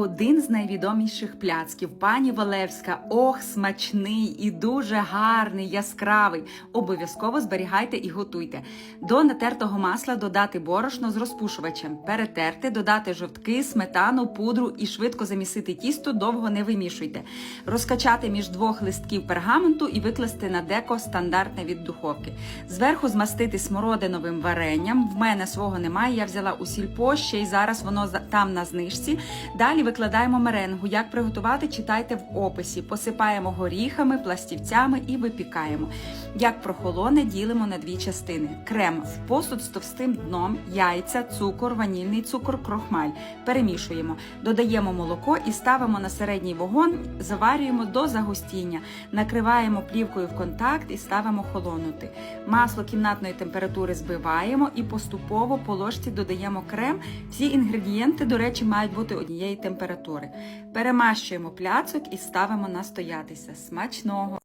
один з найвідоміших пляцків. Пані Валевська. Ох, смачний і дуже гарний, яскравий. Обов'язково зберігайте і готуйте. До натертого масла додати борошно з розпушувачем, перетерти, додати жовтки, сметану, пудру і швидко замісити тісто, довго не вимішуйте. Розкачати між двох листків пергаменту і викласти на деко стандартне від духовки. Зверху змастити смородиновим варенням. В мене свого немає. Я взяла у сільпо, ще й зараз воно там на знижці. Далі викладаємо меренгу. Як приготувати, читайте в описі. Посипаємо горіхами, пластівцями і випікаємо. Як прохолоне, ділимо на дві частини. Крем в посуд з товстим дном, яйця, цукор, ванільний цукор, крохмаль. Перемішуємо. Додаємо молоко і ставимо на середній вогонь, заварюємо до загустіння. Накриваємо плівкою в контакт і ставимо холонути. Масло кімнатної температури збиваємо і поступово по ложці додаємо крем. Всі інгредієнти, до речі, мають бути однієї температури. Перемащуємо пляцок і ставимо настоятися. Смачного!